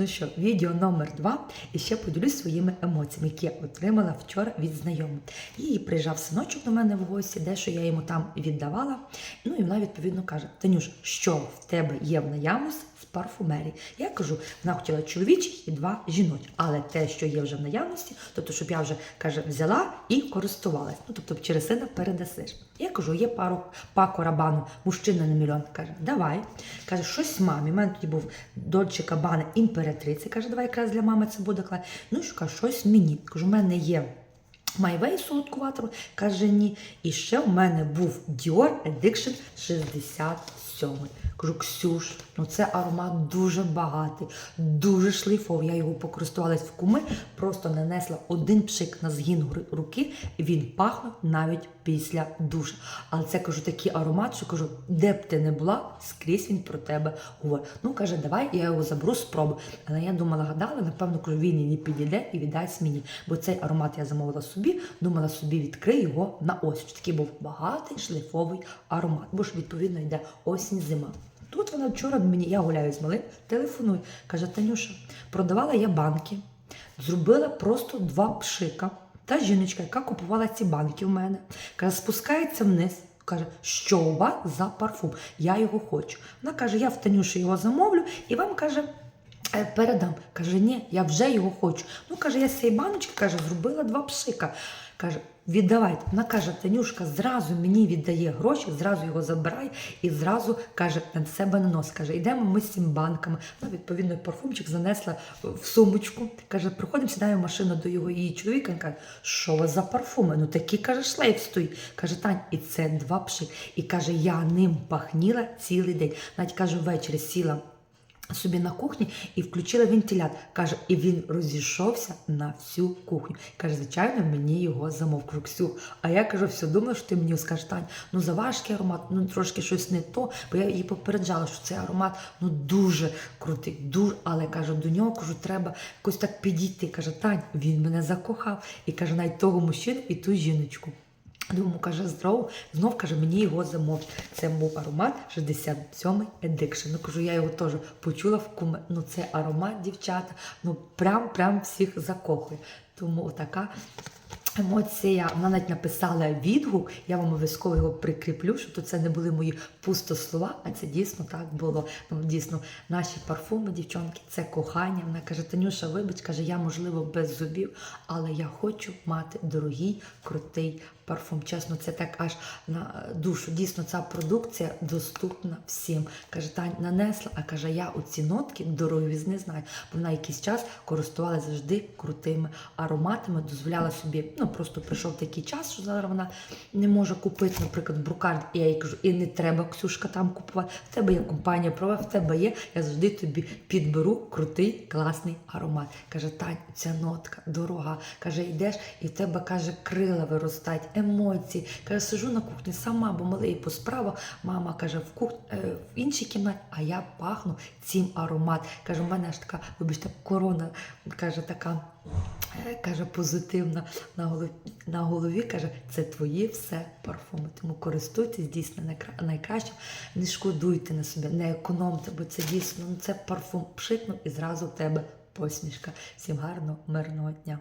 Ну що, відео номер два. І ще поділюсь своїми емоціями, які я отримала вчора від знайомих. І приїжджав синочок до мене в гості, дещо я йому там віддавала. Ну і вона відповідно каже: Танюш, що в тебе є в наявності з парфумерії? Я кажу, вона хотіла чоловічий і два жіночі. Але те, що є вже в наявності, тобто, щоб я вже каже, взяла і користувалась. Ну тобто через сина передасиш. Я кажу, є пару пако рабану, мужчина на мільйон. Каже, давай. Каже, щось мамі. У мене тоді був Дольче Кабана імператриця. Каже, давай якраз для мами це буде клас. Ну що каже, щось мені. Кажу, у мене є. Майвей солодкуватор, каже ні. І ще в мене був Dior Addiction 67. Кажу, Ксюш, ну це аромат дуже багатий, дуже шлейфовий. Я його покористувалась в куми, просто нанесла один пшик на згін ру- руки, і він пахне навіть після душу. Але це кажу такий аромат, що кажу, де б ти не була, скрізь він про тебе говорить. Ну каже, давай я його заберу, спробую. Але я думала, гадала, напевно, кажу, він її підійде і віддасть мені. Бо цей аромат я замовила собі, думала собі відкрию його на осінь. Такий був багатий шлейфовий аромат, бо ж відповідно йде осінь зима. Тут вона вчора мені, я гуляю з малим, телефонує. Каже, Танюша, продавала я банки, зробила просто два пшика. Та жіночка, яка купувала ці банки в мене, каже, спускається вниз. Каже, що у вас за парфум? Я його хочу. Вона каже, я в Танюші його замовлю і вам каже. «е, Передам. Каже, ні, я вже його хочу. Ну, каже, я з цієї баночки каже, зробила два пшика. Каже, віддавайте. Вона каже, Танюшка зразу мені віддає гроші, зразу його забирає і зразу каже, на себе на нос. Каже, йдемо ми з цими банками. Вона відповідно парфумчик занесла в сумочку. Каже, приходимо, сідаємо в машину до його її чоловіка. Він каже, що вас за парфуми? Ну такий каже, шлейф стоїть. Каже, Тань, і це два пшик. І каже, я ним пахніла цілий день. Навіть каже, ввечері сіла собі на кухні і включила вентилятор. Каже, і він розійшовся на всю кухню. Каже, звичайно, мені його замов. Кажу, Ксю. А я кажу, все, думаю, що ти мені скажеш, Тань, ну заважкий аромат, ну трошки щось не то, бо я її попереджала, що цей аромат ну дуже крутий, дуже, але каже, до нього кажу, треба якось так підійти. Каже, Тань, він мене закохав. І каже, навіть того мужчину і ту жіночку. Думаю, каже, здорово, знов каже, мені його замовить. Це був аромат 67-й Addiction. Ну кажу, я його теж почула в куме. Ну це аромат, дівчата. Ну прям прям всіх закохує. Тому така емоція. Вона навіть написала відгук. Я вам обов'язково його прикріплю, щоб то це не були мої пусто слова, а це дійсно так було. Ну дійсно, наші парфуми, дівчонки, це кохання. Вона каже: Танюша, вибач, каже, я можливо без зубів, але я хочу мати дорогий, крутий парфум. Чесно, це так аж на душу. Дійсно, ця продукція доступна всім. Каже, Тань нанесла, а каже, я у ці нотки дороговізни знаю. Бо вона якийсь час користувалася завжди крутими ароматами, дозволяла собі, ну просто прийшов такий час, що зараз вона не може купити, наприклад, брукард. І я їй кажу, і не треба, Ксюшка, там купувати. В тебе є компанія права, в тебе є. Я завжди тобі підберу крутий, класний аромат. Каже, Тань, ця нотка дорога. Каже, йдеш, і в тебе каже, крила виростають, емоції. Каже, сижу на кухні сама, бо малий по справах. Мама каже, в кух... е, в іншій кімнаті, а я пахну цим аромат. Каже, у мене аж така, вибачте, корона, каже, така. е, Каже, позитивна на голові, на голові каже, це твої все парфуми. Тому користуйтесь дійсно найкраще. Не шкодуйте на собі, не економте, бо це дійсно ну, це парфум пшикнув і зразу в тебе посмішка. Всім гарного, мирного дня.